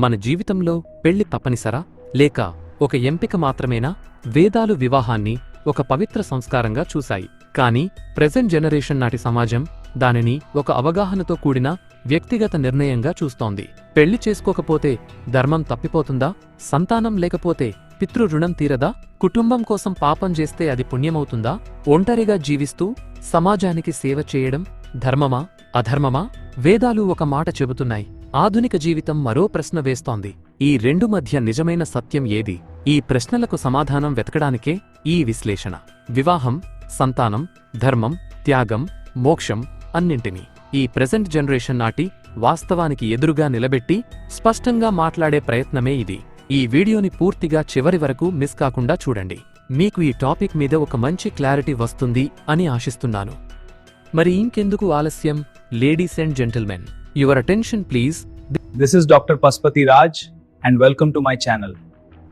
మన జీవితంలో పెళ్ళి తప్పనిసరా? లేక ఒక ఎంపిక మాత్రమేనా? వేదాలు వివాహాన్ని ఒక పవిత్ర సంస్కారంగా చూశాయి. కానీ ప్రెజెంట్ జనరేషన్ నాటి సమాజం దానిని ఒక అవగాహనతో కూడిన వ్యక్తిగత నిర్ణయంగా చూస్తోంది. పెళ్ళి చేసుకోకపోతే ధర్మం తప్పిపోతుందా? సంతానం లేకపోతే పితృ రుణం తీరదా? కుటుంబం కోసం పాపం చేస్తే అది పుణ్యమవుతుందా? ఒంటరిగా జీవిస్తూ సమాజానికి సేవ చేయడం ధర్మమా అధర్మమా? వేదాలు ఒక మాట చెబుతున్నాయి. ఆధునిక జీవితం మరో ప్రశ్న వేస్తోంది. ఈ రెండు మధ్య నిజమైన సత్యం ఏది? ఈ ప్రశ్నలకు సమాధానం వెతకడానికే ఈ విశ్లేషణ. వివాహం సంతానం ధర్మం త్యాగం మోక్షం అన్నింటినీ ఈ ప్రెజెంట్ జనరేషన్ నాటి వాస్తవానికి ఎదురుగా నిలబెట్టి స్పష్టంగా మాట్లాడే ప్రయత్నమే ఇది. ఈ వీడియోని పూర్తిగా చివరి వరకు మిస్ కాకుండా చూడండి. మీకు ఈ టాపిక్ మీద ఒక మంచి క్లారిటీ వస్తుంది అని ఆశిస్తున్నాను. మరి ఇంకెందుకు ఆలస్యం? Ladies and gentlemen. Your attention please. This is Dr. Paspati Raj, and welcome to my channel.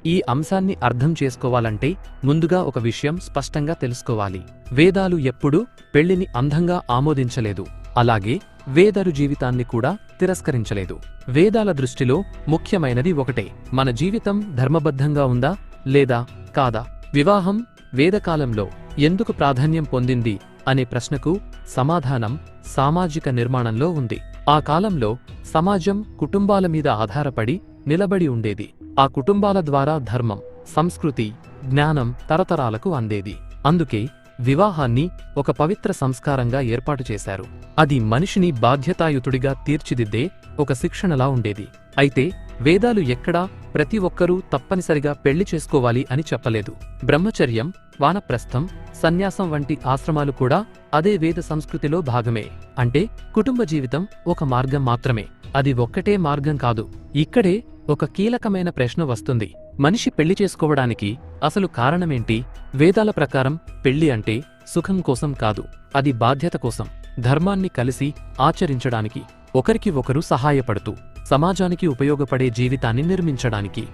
ఈ అంశాన్ని అర్థం చేసుకోవాలంటే ముందుగా ఒక విషయం స్పష్టంగా తెలుసుకోవాలి. వేదాలు ఎప్పుడూ పెళ్ళిని అందంగా ఆమోదించలేదు. అలాగే వేదరు జీవితాన్ని కూడా తిరస్కరించలేదు. వేదాల దృష్టిలో ముఖ్యమైనది ఒకటే. మన జీవితం ధర్మబద్ధంగా ఉందా లేదా కాదా? వివాహం వేదకాలంలో ఎందుకు ప్రాధాన్యం పొందింది? అనే ప్రశ్నకు సమాధానం సామాజిక నిర్మాణంలో ఉంది. ఆ కాలంలో సమాజం కుటుంబాల మీద ఆధారపడి నిలబడి ఉండేది. ఆ కుటుంబాల ద్వారా ధర్మం సంస్కృతి జ్ఞానం తరతరాలకు అందేది. అందుకే వివాహాన్ని ఒక పవిత్ర సంస్కారంగా ఏర్పాటు చేశారు. అది మనిషిని బాధ్యతాయుతుడిగా తీర్చిదిద్దే ఒక శిక్షణలా ఉండేది. అయితే వేదాలు ఎక్కడా ప్రతి ఒక్కరూ తప్పనిసరిగా పెళ్ళి చేసుకోవాలి అని చెప్పలేదు. బ్రహ్మచర్యం వానప్రస్థం సన్యాసం వంటి ఆశ్రమాలు కూడా అదే వేద సంస్కృతిలో భాగమే. అంటే కుటుంబ జీవితం ఒక మార్గం మాత్రమే. అది ఒక్కటే మార్గం కాదు. ఇక్కడే ఒక కీలకమైన ప్రశ్న వస్తుంది. మనిషి పెళ్ళి చేసుకోవడానికి అసలు కారణమేంటి? వేదాల ప్రకారం పెళ్ళి అంటే సుఖం కోసం కాదు. అది బాధ్యత కోసం ధర్మాన్ని కలిసి ఆచరించడానికి. ఒకరికి ఒకరు సహాయపడుతూ సమాజానికి ఉపయోగపడే జీవితాన్ని నిర్మించడానికి.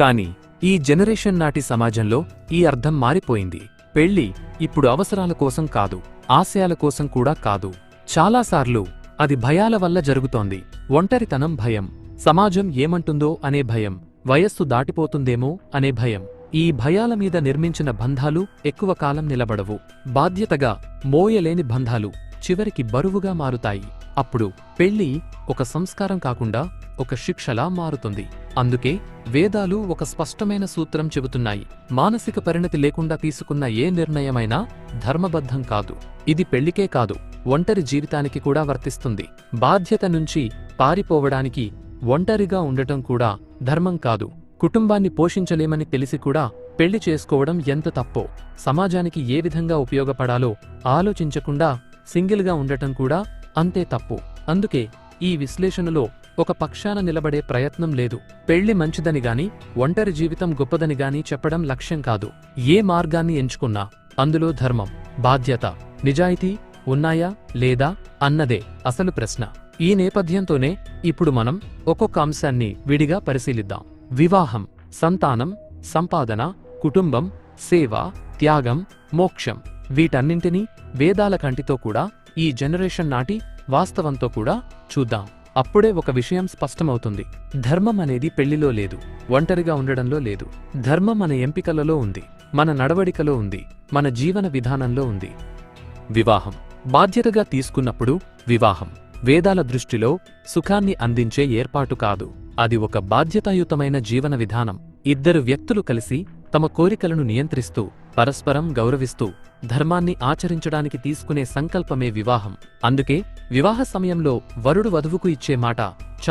కాని ఈ జనరేషన్ నాటి సమాజంలో ఈ అర్థం మారిపోయింది. పెళ్ళి ఇప్పుడు అవసరాల కోసం కాదు ఆశయాల కోసం కూడా కాదు. చాలాసార్లు అది భయాల వల్ల జరుగుతోంది. ఒంటరితనం భయం. సమాజం ఏమంటుందో అనే భయం. వయస్సు దాటిపోతుందేమో అనే భయం. ఈ భయాల మీద నిర్మించిన బంధాలు ఎక్కువ కాలం నిలబడవు. బాధ్యతగా మోయలేని బంధాలు చివరికి బరువుగా మారుతాయి. అప్పుడు పెళ్ళి ఒక సంస్కారం కాకుండా ఒక శిక్షలా మారుతుంది. అందుకే వేదాలు ఒక స్పష్టమైన సూత్రం చెబుతున్నాయి. మానసిక పరిణతి లేకుండా తీసుకున్న ఏ నిర్ణయమైనా ధర్మబద్ధం కాదు. ఇది పెళ్ళికే కాదు ఒంటరి జీవితానికి కూడా వర్తిస్తుంది. బాధ్యత నుంచి పారిపోవడానికి ఒంటరిగా ఉండటం కూడా ధర్మం కాదు. కుటుంబాన్ని పోషించలేమని తెలిసి కూడా పెళ్ళి చేసుకోవడం ఎంత తప్పో సమాజానికి ఏ విధంగా ఉపయోగపడాలో ఆలోచించకుండా సింగిల్గా ఉండటం కూడా అంతే తప్పు. అందుకే ఈ విశ్లేషణలో ఒక పక్షాన నిలబడే ప్రయత్నం లేదు. పెళ్ళి మంచిదని గాని ఒంటరి జీవితం గొప్పదని గాని చెప్పడం లక్ష్యం కాదు. ఏ మార్గాన్ని ఎంచుకున్నా అందులో ధర్మం బాధ్యత నిజాయితీ ఉన్నాయా లేదా అన్నదే అసలు ప్రశ్న. ఈ నేపథ్యంతోనే ఇప్పుడు మనం ఒక్కొక్క అంశాన్ని విడిగా పరిశీలిద్దాం. వివాహం సంతానం సంపాదన కుటుంబం సేవ త్యాగం మోక్షం వీటన్నింటినీ వేదాల కంటితో కూడా ఈ జనరేషన్ నాటి వాస్తవంతో కూడా చూద్దాం. అప్పుడే ఒక విషయం స్పష్టమవుతుంది. ధర్మం అనేది పెళ్ళిలో లేదు ఒంటరిగా ఉండడంలో లేదు. ధర్మం మన ఎంపికలలో ఉంది మన నడవడికలో ఉంది మన జీవన విధానంలో ఉంది. వివాహం. బాధ్యతగా తీసుకున్నప్పుడు వివాహం. వేదాల దృష్టిలో సుఖాన్ని అందించే ఏర్పాటు కాదు. అది ఒక బాధ్యతాయుతమైన జీవన విధానం. ఇద్దరు వ్యక్తులు కలిసి తమ కోరికలను నియంత్రిస్తూ పరస్పరం గౌరవిస్తూ ధర్మాన్ని ఆచరించడానికి తీసుకునే సంకల్పమే వివాహం. అందుకే వివాహ సమయంలో వరుడు వధువుకు ఇచ్చే మాట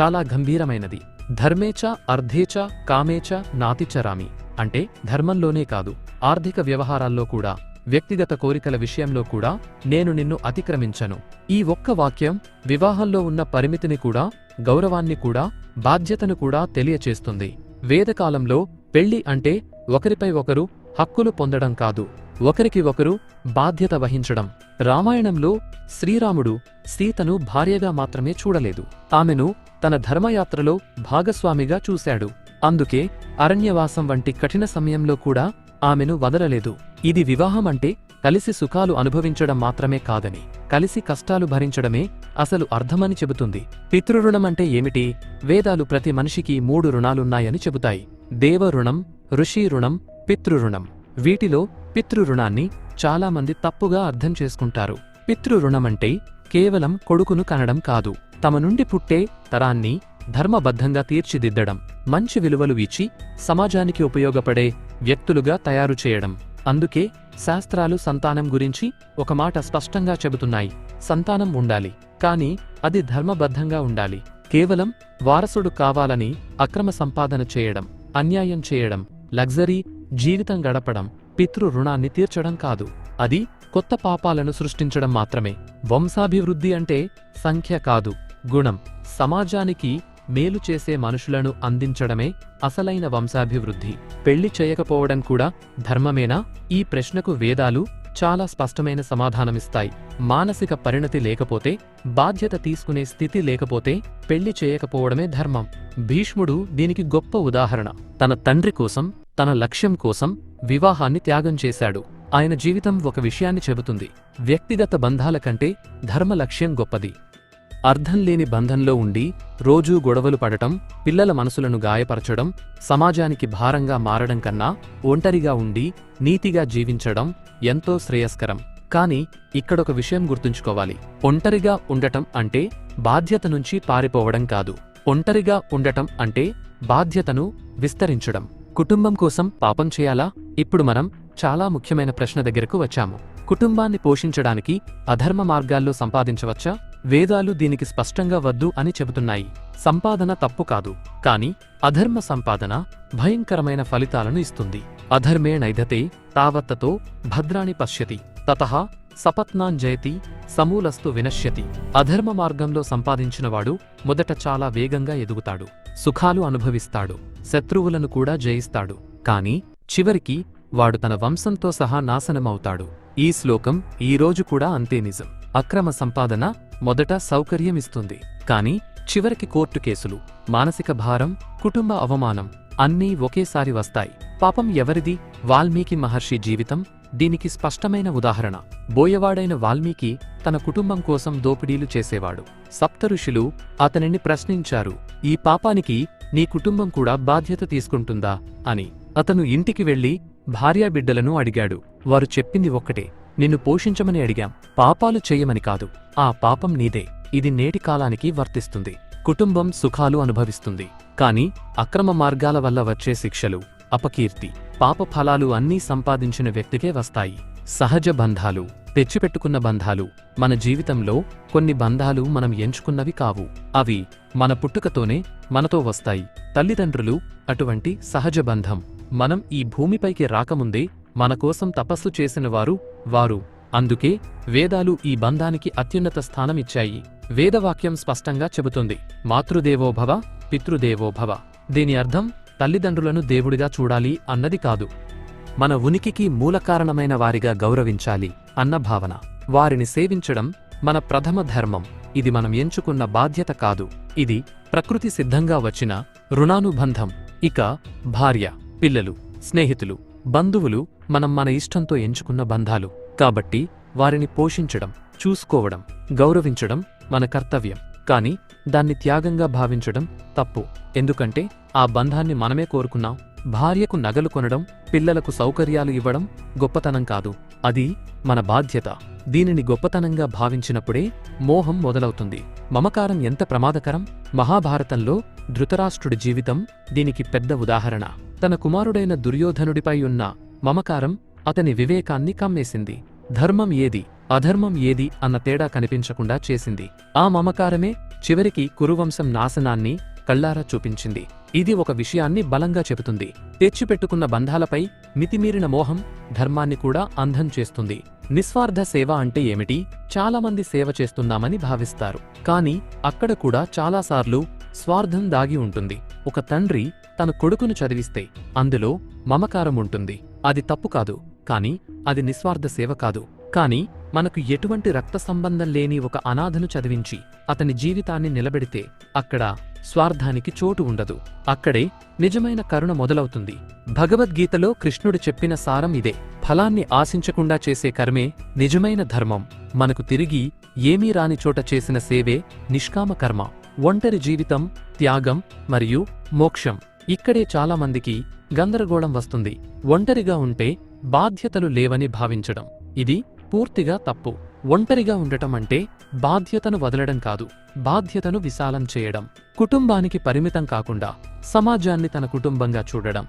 చాలా గంభీరమైనది. ధర్మేచ అర్ధేచ కామేచ నాతిచరామి అంటే ధర్మంలోనే కాదు ఆర్థిక వ్యవహారాల్లో కూడా వ్యక్తిగత కోరికల విషయంలో కూడా నేను నిన్ను అతిక్రమించను. ఈ ఒక్క వాక్యం వివాహంలో ఉన్న పరిమితిని కూడా గౌరవాన్ని కూడా బాధ్యతను కూడా తెలియచేస్తుంది. వేదకాలంలో పెళ్ళి అంటే ఒకరిపై ఒకరు హక్కులు పొందడం కాదు ఒకరికి ఒకరు బాధ్యత వహించడం. రామాయణంలో శ్రీరాముడు సీతను భార్యగా మాత్రమే చూడలేదు. ఆమెను తన ధర్మయాత్రలో భాగస్వామిగా చూశాడు. అందుకే అరణ్యవాసం వంటి కఠిన సమయంలో కూడా ఆమెను వదలలేదు. ఇది వివాహం అంటే కలిసి సుఖాలు అనుభవించడం మాత్రమే కాదని కలిసి కష్టాలు భరించడమే అసలు అర్థమని చెబుతుంది. పితృరుణం అంటే ఏమిటి? వేదాలు ప్రతి మనిషికి మూడు రుణాలున్నాయని చెబుతాయి. దేవ రుణం ఋషి రుణం పితృరుణం. వీటిలో పితృరుణాన్ని చాలామంది తప్పుగా అర్థం చేసుకుంటారు. పితృరుణమంటే కేవలం కొడుకును కనడం కాదు. తమ నుండి పుట్టే తరాన్ని ధర్మబద్ధంగా తీర్చిదిద్దడం మంచి విలువలు ఇచ్చి సమాజానికి ఉపయోగపడే వ్యక్తులుగా తయారు చేయడం. అందుకే శాస్త్రాలు సంతానం గురించి ఒక మాట స్పష్టంగా చెబుతున్నాయి. సంతానం ఉండాలి కాని అది ధర్మబద్ధంగా ఉండాలి. కేవలం వారసుడు కావాలని అక్రమ సంపాదన చేయడం అన్యాయం చేయడం లగ్జరీ జీవితం గడపడం పితృ రుణాన్ని తీర్చడం కాదు. అది కొత్త పాపాలను సృష్టించడం మాత్రమే. వంశాభివృద్ధి అంటే సంఖ్య కాదు గుణం. సమాజానికి మేలు చేసే మనుషులను అందించడమే అసలైన వంశాభివృద్ధి. పెళ్ళి చేయకపోవడం కూడా ధర్మమేనా? ఈ ప్రశ్నకు వేదాలు చాలా స్పష్టమైన సమాధానమిస్తాయి. మానసిక పరిణతి లేకపోతే బాధ్యత తీసుకునే స్థితి లేకపోతే పెళ్ళి చేయకపోవడమే ధర్మం. భీష్ముడు దీనికి గొప్ప ఉదాహరణ. తన తండ్రి కోసం తన లక్ష్యం కోసం వివాహాన్ని త్యాగం చేశాడు. ఆయన జీవితం ఒక విషయాన్ని చెబుతుంది. వ్యక్తిగత బంధాల కంటే ధర్మ లక్ష్యం గొప్పది. అర్థం లేని బంధంలో ఉండి రోజూ గొడవలు పడటం పిల్లల మనసులను గాయపరచడం సమాజానికి భారంగా మారడం కన్నా ఒంటరిగా ఉండి నీతిగా జీవించడం ఎంతో శ్రేయస్కరం. కాని ఇక్కడొక విషయం గుర్తుంచుకోవాలి. ఒంటరిగా ఉండటం అంటే బాధ్యత నుంచి పారిపోవడం కాదు. ఒంటరిగా ఉండటం అంటే బాధ్యతను విస్తరించడం. కుటుంబం కోసం పాపం చేయాలా? ఇప్పుడు మనం చాలా ముఖ్యమైన ప్రశ్న దగ్గరకు వచ్చాము. కుటుంబాన్ని పోషించడానికి అధర్మ మార్గాల్లో సంపాదించవచ్చా? వేదాలు దీనికి స్పష్టంగా వద్దు అని చెబుతున్నాయి. సంపాదన తప్పు కాదు. కాని అధర్మ సంపాదన భయంకరమైన ఫలితాలను ఇస్తుంది. అధర్మే నైధతే తావత్తతో భద్రాణి పశ్యతి. తతః సపత్నాంజయతి సమూలస్తు వినశ్యతి. అధర్మ మార్గంలో సంపాదించినవాడు మొదట చాలా వేగంగా ఎదుగుతాడు. సుఖాలు అనుభవిస్తాడు. శత్రువులను కూడా జయిస్తాడు. కాని చివరికి వాడు తన వంశంతో సహా నాశనమవుతాడు. ఈ శ్లోకం ఈ రోజు కూడా అంతే నిజం. అక్రమ సంపాదన మొదట సౌకర్యమిస్తుంది. కాని చివరికి కోర్టు కేసులు మానసిక భారం కుటుంబ అవమానం అన్నీ ఒకేసారి వస్తాయి. పాపం ఎవరిది? వాల్మీకి మహర్షి జీవితం? దీనికి స్పష్టమైన ఉదాహరణ. బోయవాడైన వాల్మీకి తన కుటుంబం కోసం దోపిడీలు చేసేవాడు. సప్తఋషులు అతనిని ప్రశ్నించారు. ఈ పాపానికి నీ కుటుంబం కూడా బాధ్యత తీసుకుంటుందా? అని అతను ఇంటికి వెళ్ళి భార్యాబిడ్డలను అడిగాడు. వారు చెప్పింది ఒక్కటే నిన్ను పోషించమని అడిగాం. పాపాలు చెయ్యమని కాదు ఆ పాపం నీదే. ఇది నేటి కాలానికి వర్తిస్తుంది. కుటుంబం సుఖాలు అనుభవిస్తుంది. కాని అక్రమ మార్గాల వల్ల వచ్చే శిక్షలు అపకీర్తి పాప ఫలాలు అన్నీ సంపాదించిన వ్యక్తికే వస్తాయి. సహజ బంధాలు తెచ్చిపెట్టుకున్న బంధాలు మన జీవితంలో కొన్ని బంధాలు మనం ఎంచుకున్నవి కావు. అవి మన పుట్టుకతోనే మనతో వస్తాయి. తల్లిదండ్రులు అటువంటి సహజ బంధం. మనం ఈ భూమిపైకి రాకముందే మన కోసం తపస్సు చేసిన వారు వారు. అందుకే వేదాలు ఈ బంధానికి అత్యున్నత స్థానం ఇచ్చాయి. వేదవాక్యం స్పష్టంగా చెబుతుంది. మాతృదేవోభవ పితృదేవోభవ. దీని అర్థం తల్లిదండ్రులను దేవుడిగా చూడాలి అన్నది కాదు. మన ఉనికికి మూలకారణమైన వారిగా గౌరవించాలి అన్న భావన. వారిని సేవించడం మన ప్రథమ ధర్మం. ఇది మనం ఎంచుకున్న బాధ్యత కాదు. ఇది ప్రకృతి సిద్ధంగా వచ్చిన రుణానుబంధం. ఇక భార్య పిల్లలు స్నేహితులు బంధువులు మనం మన ఇష్టంతో ఎంచుకున్న బంధాలు. కాబట్టి వారిని పోషించడం చూసుకోవడం గౌరవించడం మన కర్తవ్యం. కాని దాన్ని త్యాగంగా భావించడం తప్పు. ఎందుకంటే ఆ బంధాన్ని మనమే కోరుకున్నాం భార్యకు నగలు కొనడం పిల్లలకు సౌకర్యాలు ఇవ్వడం గొప్పతనం కాదు. అది మన బాధ్యత. దీనిని గొప్పతనంగా భావించినప్పుడే మోహం మొదలవుతుంది. మమకారం ఎంత ప్రమాదకరం! మహాభారతంలో ధృతరాష్ట్రుడి జీవితం దీనికి పెద్ద ఉదాహరణ. తన కుమారుడైన దుర్యోధనుడిపై ఉన్న మమకారం అతని వివేకాన్ని కమ్మేసింది. ధర్మం ఏది? అధర్మం ఏది అన్న తేడా కనిపించకుండా చేసింది. ఆ మమకారమే చివరికి కురువంశం నాశనాన్ని కళ్ళారా చూపించింది. ఇది ఒక విషయాన్ని బలంగా చెబుతుంది. తెచ్చిపెట్టుకున్న బంధాలపై మితిమీరిన మోహం ధర్మాన్ని కూడా అంధం చేస్తుంది. నిస్వార్థ సేవ అంటే ఏమిటి? చాలామంది సేవ చేస్తున్నామని భావిస్తారు. కాని అక్కడ కూడా చాలాసార్లు స్వార్థం దాగి ఉంటుంది. ఒక తండ్రి తన కొడుకును చదివిస్తే అందులో మమకారం ఉంటుంది. అది తప్పు కాదు. కాని అది నిస్వార్థ సేవ కాదు. కాని మనకు ఎటువంటి రక్త సంబంధం లేని ఒక అనాథను చదివించి అతని జీవితాన్ని నిలబెడితే అక్కడ స్వార్థానికి చోటు ఉండదు. అక్కడే నిజమైన కరుణ మొదలవుతుంది. భగవద్గీతలో కృష్ణుడు చెప్పిన సారం ఇదే. ఫలాన్ని ఆశించకుండా చేసే కర్మే నిజమైన ధర్మం. మనకు తిరిగి ఏమీ రాని చోట చేసిన సేవే నిష్కామ కర్మ. ఒంటరి జీవితం త్యాగం మరియు మోక్షం. ఇక్కడే చాలామందికి గందరగోళం వస్తుంది. ఒంటరిగా ఉంటే బాధ్యతలు లేవని భావించడం. ఇది పూర్తిగా తప్పు. ఒంటరిగా ఉండటం అంటే బాధ్యతను వదలడం కాదు బాధ్యతను విశాలం చేయడం. కుటుంబానికి పరిమితం కాకుండా సమాజాన్ని తన కుటుంబంగా చూడడం.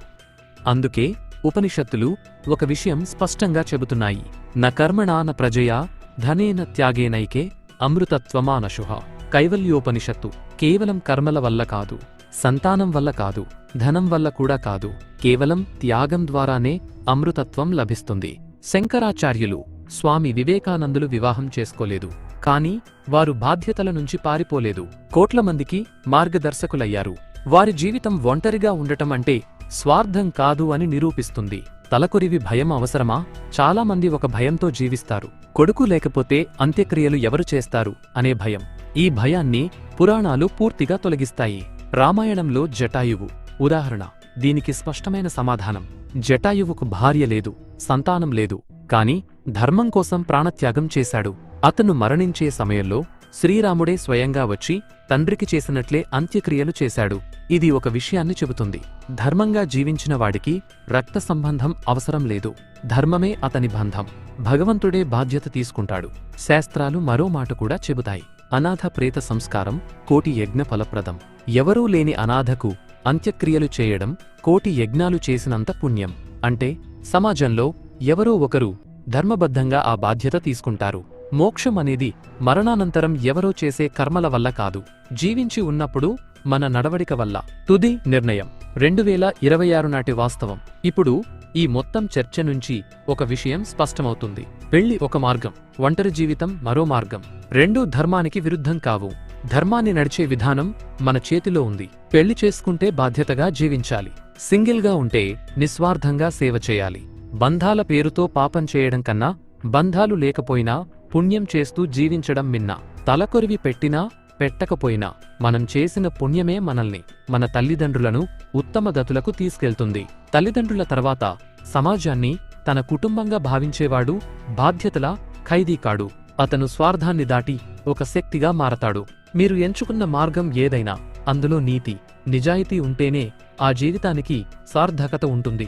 అందుకే ఉపనిషత్తులు ఒక విషయం స్పష్టంగా చెబుతున్నాయి. న కర్మణాన ప్రజయా ధనేన త్యాగేనైకే అమృతత్వమానశుహ కైవల్యోపనిషత్తు కేవలం కర్మల వల్ల కాదు సంతానం వల్ల కాదు ధనం వల్ల కూడా కాదు. కేవలం త్యాగం ద్వారానే అమృతత్వం లభిస్తుంది. శంకరాచార్యులు స్వామి వివేకానందులు వివాహం చేసుకోలేదు. కాని వారు బాధ్యతల నుంచి పారిపోలేదు. కోట్ల మందికి మార్గదర్శకులయ్యారు. వారి జీవితం ఒంటరిగా ఉండటం అంటే స్వార్థం కాదు అని నిరూపిస్తుంది. తలకొరివి భయం అవసరమా? చాలామంది ఒక భయంతో జీవిస్తారు. కొడుకు లేకపోతే అంత్యక్రియలు ఎవరు చేస్తారు? అనే భయం. ఈ భయాన్ని పురాణాలు పూర్తిగా తొలగిస్తాయి. రామాయణంలో జటాయువు. ఉదాహరణ. దీనికి స్పష్టమైన సమాధానం. జటాయువుకు భార్య లేదు. సంతానం లేదు. కాని ధర్మం కోసం ప్రాణత్యాగం చేశాడు. అతను మరణించే సమయంలో శ్రీరాముడే స్వయంగా వచ్చి తండ్రికి చేసినట్లే అంత్యక్రియలు చేశాడు. ఇది ఒక విషయాన్ని చెబుతుంది. ధర్మంగా జీవించిన వాడికి రక్త సంబంధం అవసరం లేదు. ధర్మమే అతని బంధం. భగవంతుడే బాధ్యత తీసుకుంటాడు. శాస్త్రాలు మరో మాట కూడా చెబుతాయి. అనాథ ప్రేత సంస్కారం కోటి యజ్ఞ ఫలప్రదం. ఎవరూ లేని అనాథకు అంత్యక్రియలు చేయడం కోటి యజ్ఞాలు చేసినంత పుణ్యం. అంటే సమాజంలో ఎవరో ఒకరు ధర్మబద్ధంగా ఆ బాధ్యత తీసుకుంటారు. మోక్షం అనేది మరణానంతరం ఎవరో చేసే కర్మల వల్ల కాదు. జీవించి ఉన్నప్పుడు మన నడవడిక వల్ల. తుది నిర్ణయం. రెండు వేల ఇరవై ఆరు నాటి వాస్తవం. ఇప్పుడు ఈ మొత్తం చర్చ నుంచి ఒక విషయం స్పష్టమవుతుంది. పెళ్ళి ఒక మార్గం ఒంటరి జీవితం మరో మార్గం. రెండూ ధర్మానికి విరుద్ధం కావు. ధర్మాన్ని నడిచే విధానం మన చేతిలో ఉంది. పెళ్ళి చేసుకుంటే బాధ్యతగా జీవించాలి. సింగిల్గా ఉంటే నిస్వార్థంగా సేవ చేయాలి. బంధాల పేరుతో పాపం చేయడం కన్నా బంధాలు లేకపోయినా పుణ్యం చేస్తూ జీవించడం మిన్న. తలకొరివి పెట్టినా పెట్టకపోయినా మనం చేసిన పుణ్యమే మనల్ని మన తల్లిదండ్రులను ఉత్తమ గతులకు తీసుకెళ్తుంది. తల్లిదండ్రుల తర్వాత సమాజాన్ని తన కుటుంబంగా భావించేవాడు బాధ్యతల ఖైదీ కాడు అతను స్వార్థాన్ని దాటి ఒక శక్తిగా మారతాడు. మీరు ఎంచుకున్న మార్గం ఏదైనా అందులో నీతి నిజాయితీ ఉంటేనే ఆ జీవితానికి సార్థకత ఉంటుంది.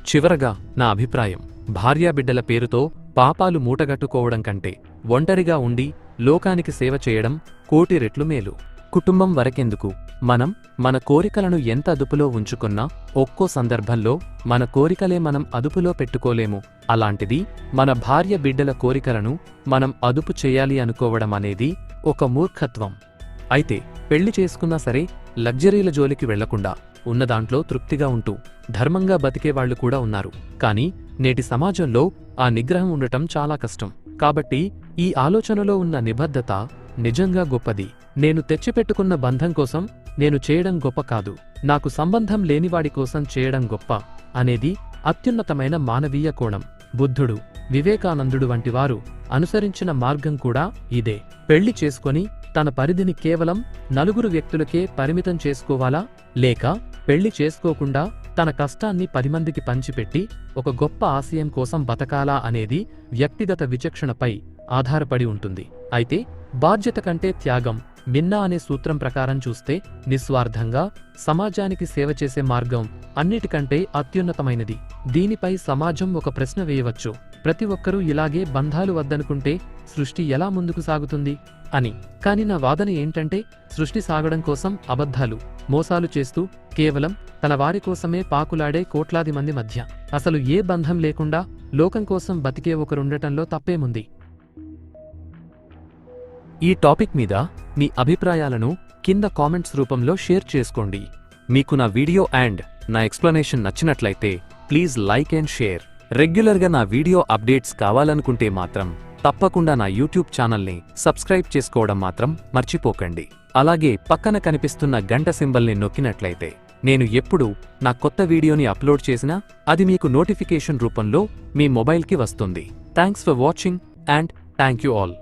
చివరగా నా అభిప్రాయం. భార్యాబిడ్డల పేరుతో పాపాలు మూటగట్టుకోవడం కంటే ఒంటరిగా ఉండి లోకానికి సేవ చేయడం కోటి రెట్లు మేలు. కుటుంబం వరకెందుకు? మనం మన కోరికలను ఎంత అదుపులో ఉంచుకున్నా ఒక్కో సందర్భంలో మన కోరికలే మనం అదుపులో పెట్టుకోలేము. అలాంటిది మన భార్య బిడ్డల కోరికలను మనం అదుపు చేయాలి అనుకోవడం అనేది ఒక మూర్ఖత్వం. అయితే పెళ్ళి చేసుకున్నా సరే లగ్జరీల జోలికి వెళ్ళకుండా ఉన్నదాంట్లో తృప్తిగా ఉంటూ ధర్మంగా బతికేవాళ్ళు కూడా ఉన్నారు. కానీ నేటి సమాజంలో ఆ నిగ్రహం ఉండటం చాలా కష్టం. కాబట్టి ఈ ఆలోచనలో ఉన్న నిబద్ధత నిజంగా గొప్పది. నేను తెచ్చిపెట్టుకున్న బంధం కోసం నేను చేయడం గొప్ప కాదు. నాకు సంబంధం లేనివాడి కోసం చేయడం గొప్ప అనేది అత్యున్నతమైన మానవీయ కోణం. బుద్ధుడు వివేకానందుడు వంటివారు అనుసరించిన మార్గం కూడా ఇదే. పెళ్ళి చేసుకొని తన పరిధిని కేవలం నలుగురు వ్యక్తులకే పరిమితం చేసుకోవాలా? లేక పెళ్ళి చేసుకోకుండా తన కష్టాన్ని పది మందికి పంచిపెట్టి ఒక గొప్ప ఆశయం కోసం బతకాలా అనేది వ్యక్తిగత విచక్షణపై ఆధారపడి ఉంటుంది. అయితే బాధ్యత కంటే త్యాగం మిన్నా అనే సూత్రం ప్రకారం చూస్తే నిస్వార్థంగా సమాజానికి సేవ చేసే మార్గం అన్నిటికంటే అత్యున్నతమైనది. దీనిపై సమాజం ఒక ప్రశ్న వేయవచ్చు. ప్రతి ఒక్కరూ ఇలాగే బంధాలు వద్దనుకుంటే సృష్టి ఎలా ముందుకు సాగుతుంది? అని. కాని నా వాదన ఏంటంటే సృష్టి సాగడం కోసం అబద్ధాలు మోసాలు చేస్తూ కేవలం తన వారి కోసమే పాకులాడే కోట్లాది మంది మధ్య. అసలు ఏ బంధం లేకుండా లోకం కోసం బతికే ఒకరుండటంలో తప్పేముంది? ఈ టాపిక్ మీద మీ అభిప్రాయాలను కింద కామెంట్స్ రూపంలో షేర్ చేసుకోండి. మీకు నా వీడియో అండ్ నా ఎక్స్ప్లెనేషన్ నచ్చినట్లయితే ప్లీజ్ లైక్ అండ్ షేర్. రెగ్యులర్గా నా వీడియో అప్డేట్స్ కావాలనుకుంటే మాత్రం తప్పకుండా నా యూట్యూబ్ ఛానల్ని సబ్స్క్రైబ్ చేసుకోవడం మాత్రం మర్చిపోకండి. అలాగే పక్కన కనిపిస్తున్న గంట సింబల్ని నొక్కినట్లయితే నేను ఎప్పుడు నా కొత్త వీడియోని అప్లోడ్ చేసినా అది మీకు నోటిఫికేషన్ రూపంలో మీ మొబైల్కి వస్తుంది. Thanks for watching and thank you all.